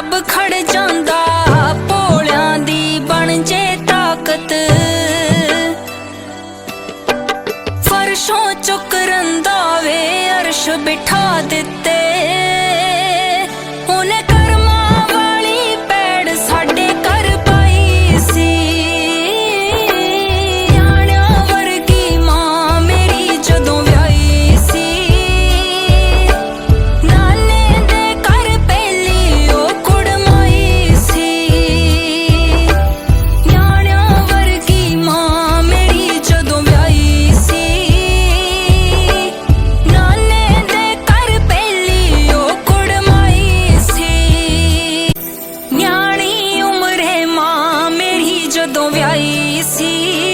ਰੱਬ ਖੜ ਜਾਂਦਾ, ਭੋਲਿਆਂ ਦੀ ਬਣ ਜੇ ਤਾਕਤ। ਫਰਸ਼ੋਂ ਚੁੱਕ ਰੰਦਾ ਵੇ ਅਰਸ਼ ਬਿਠਾ ਦਿੱਤੇ। see.